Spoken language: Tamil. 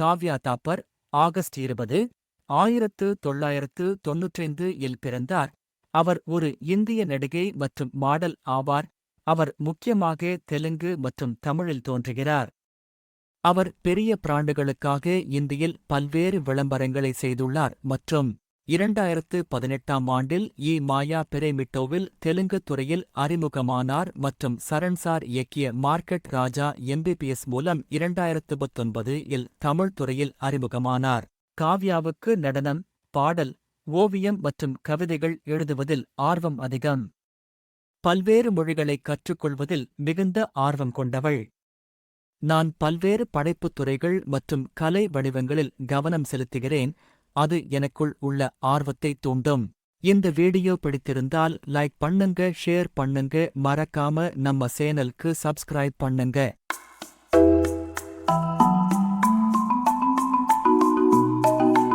காவ்யா தாப்பர் ஆகஸ்ட் இருபது ஆயிரத்து தொள்ளாயிரத்து தொன்னூற்றைந்து இல் பிறந்தார். அவர் ஒரு இந்திய நடிகை மற்றும் மாடல் ஆவார். அவர் முக்கியமாக தெலுங்கு மற்றும் தமிழில் தோன்றுகிறார். அவர் பெரிய பிராண்டுகளுக்காக இந்தியில் பல்வேறு விளம்பரங்களை செய்துள்ளார் மற்றும் இரண்டாயிரத்து பதினெட்டாம் ஆண்டில் இ. மாயா பெரேமிட்டோவில் தெலுங்கு துறையில் அறிமுகமானார் மற்றும் சரண்சார் இயக்கிய மார்க்கெட் ராஜா எம்பிபிஎஸ் மூலம் இரண்டாயிரத்து பத்தொன்பது இல் தமிழ் துறையில் அறிமுகமானார். காவ்யாவுக்கு நடனம் பாடல் ஓவியம் மற்றும் கவிதைகள் எழுதுவதில் ஆர்வம் அதிகம். பல்வேறு மொழிகளை கற்றுக்கொள்வதில் மிகுந்த ஆர்வம் கொண்டவள். நான் பல்வேறு படைப்புத் துறைகள் மற்றும் கலை வடிவங்களில் கவனம் செலுத்துகிறேன். அது எனக்குள் உள்ள ஆர்வத்தை தூண்டும். இந்த வீடியோ பிடித்திருந்தால் லைக் பண்ணுங்க ஷேர் பண்ணுங்க மறக்காம நம்ம சேனலுக்கு சப்ஸ்கிரைப் பண்ணுங்க.